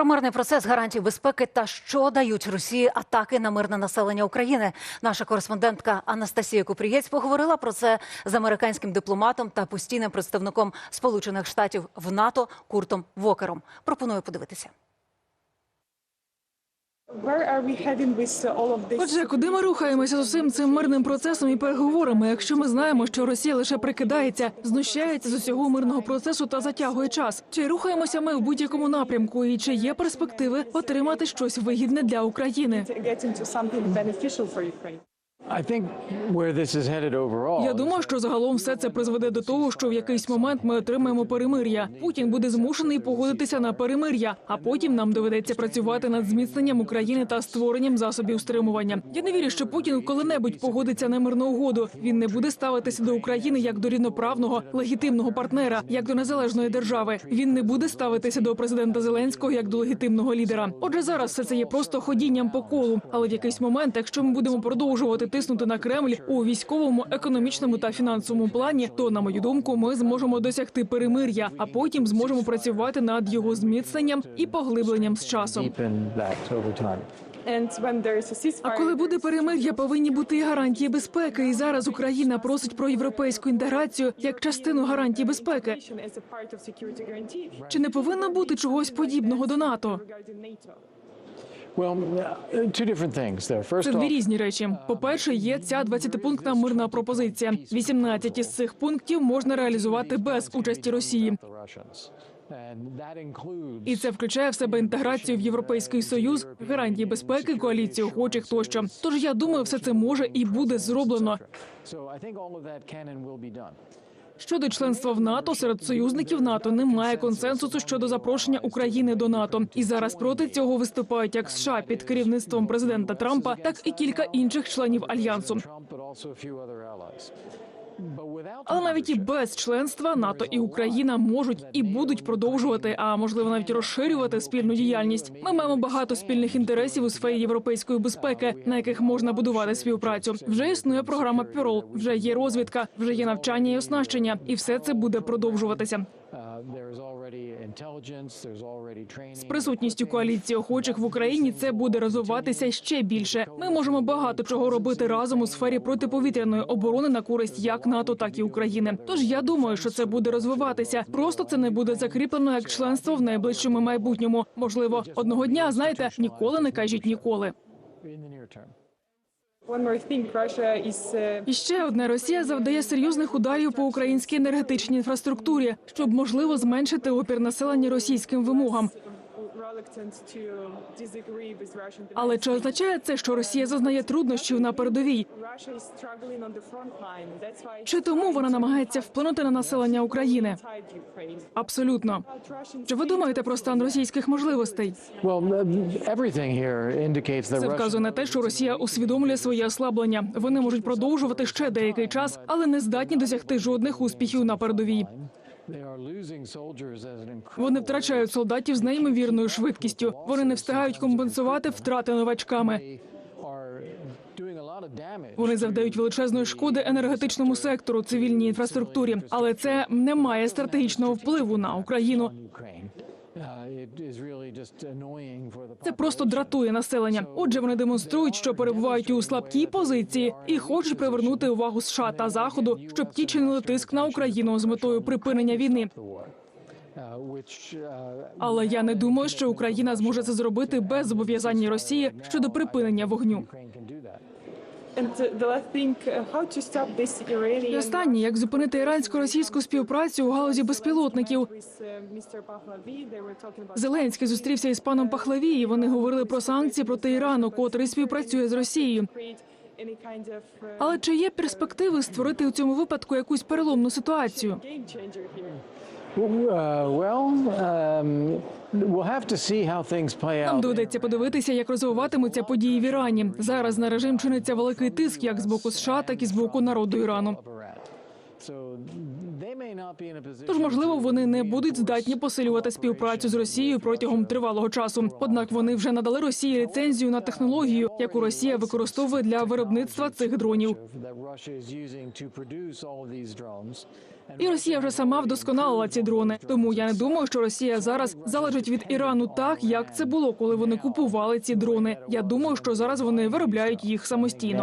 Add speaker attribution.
Speaker 1: Про мирний процес гарантій безпеки та що дають Росії атаки на мирне населення України. Наша кореспондентка Анастасія Купрієць поговорила про це з американським дипломатом та постійним представником Сполучених Штатів в НАТО Куртом Вокером. Пропоную подивитися.
Speaker 2: Отже, куди ми рухаємося з усім цим мирним процесом і переговорами, якщо ми знаємо, що Росія лише прикидається, знущається з усього мирного процесу та затягує час? Чи рухаємося ми в будь-якому напрямку, і чи є перспективи отримати щось вигідне для України? Я думаю, що загалом все це призведе до того, що в якийсь момент ми отримаємо перемир'я. Путін буде змушений погодитися на перемир'я, а потім нам доведеться працювати над зміцненням України та створенням засобів стримування. Я не вірю, що Путін коли-небудь погодиться на мирну угоду. Він не буде ставитися до України як до рівноправного легітимного партнера, як до незалежної держави. Він не буде ставитися до президента Зеленського як до легітимного лідера. Отже, зараз все це є просто ходінням по колу. Але в якийсь момент, якщо ми будемо продовжувати тиснути на Кремль у військовому, економічному та фінансовому плані, то на мою думку, ми зможемо досягти перемир'я, а потім зможемо працювати над його зміцненням і поглибленням з часом. А коли буде перемир'я, повинні бути і гарантії безпеки. І зараз Україна просить про європейську інтеграцію як частину гарантій безпеки. Чи не повинно бути чогось подібного до НАТО? Це дві різні речі. По-перше, є ця 20-пунктна мирна пропозиція. 18 із цих пунктів можна реалізувати без участі Росії. І це включає в себе інтеграцію в європейський союз, гарантії безпеки, коаліцію охочих тощо. Тож я думаю, все це може і буде зроблено. Щодо членства в НАТО серед союзників НАТО немає консенсусу щодо запрошення України до НАТО. І зараз проти цього виступають як США під керівництвом президента Трампа, так і кілька інших членів альянсу. Але навіть і без членства НАТО і Україна можуть і будуть продовжувати, а можливо навіть розширювати спільну діяльність. Ми маємо багато спільних інтересів у сфері європейської безпеки, на яких можна будувати співпрацю. Вже існує програма Пірол, вже є розвідка, вже є навчання і оснащення, і все це буде продовжуватися. З присутністю коаліції охочих в Україні це буде розвиватися ще більше. Ми можемо багато чого робити разом у сфері протиповітряної оборони на користь як НАТО, так і України. Тож я думаю, що це буде розвиватися. Просто це не буде закріплено як членство в найближчому майбутньому. Можливо, одного дня знаєте, ніколи не кажіть ніколи. І ще одне Росія завдає серйозних ударів по українській енергетичній інфраструктурі, щоб можливо зменшити опір населення російським вимогам. Але чи означає це, що Росія зазнає труднощів на передовій?
Speaker 3: Russia is struggling on the front line. That's why
Speaker 2: Чи тому вона намагається вплинути на населення України? Абсолютно. Чи ви думаєте про стан російських можливостей?
Speaker 4: Well, everything here indicates that
Speaker 2: Це вказує на те, що Росія усвідомлює своє ослаблення. Вони можуть продовжувати ще деякий час, але не здатні досягти жодних успіхів на передовій. Вони втрачають солдатів з неймовірною швидкістю. Вони не встигають компенсувати втрати новачками. Вони завдають величезної шкоди енергетичному сектору, цивільній інфраструктурі, але це не має стратегічного впливу на Україну. Це просто дратує населення. Отже, вони демонструють, що перебувають у слабкій позиції і хочуть привернути увагу США та Заходу, щоб ті чинили тиск на Україну з метою припинення війни. Але я не думаю, що Україна зможе це зробити без зобов'язання Росії щодо припинення вогню. І
Speaker 3: Iranian
Speaker 2: останнє, як зупинити ірансько-російську співпрацю у галузі безпілотників.
Speaker 3: uh,
Speaker 2: Зеленський зустрівся із паном Пахлаві, і вони говорили про санкції проти Ірану, котрий співпрацює з Росією.
Speaker 3: uh,
Speaker 2: Але чи є перспективи створити у цьому випадку якусь переломну ситуацію?
Speaker 4: Um,
Speaker 2: Нам доведеться подивитися, як розвиватимуться події в Ірані. Зараз на режим чиниться великий тиск, як з боку США, так і з боку народу Ірану. Тож, можливо, вони не будуть здатні посилювати співпрацю з Росією протягом тривалого часу. Однак вони вже надали Росії ліцензію на технологію, яку Росія використовує для виробництва цих дронів. І Росія вже сама вдосконалила ці дрони. Тому я не думаю, що Росія зараз залежить від Ірану так, як це було, коли вони купували ці дрони. Я думаю, що зараз вони виробляють їх самостійно.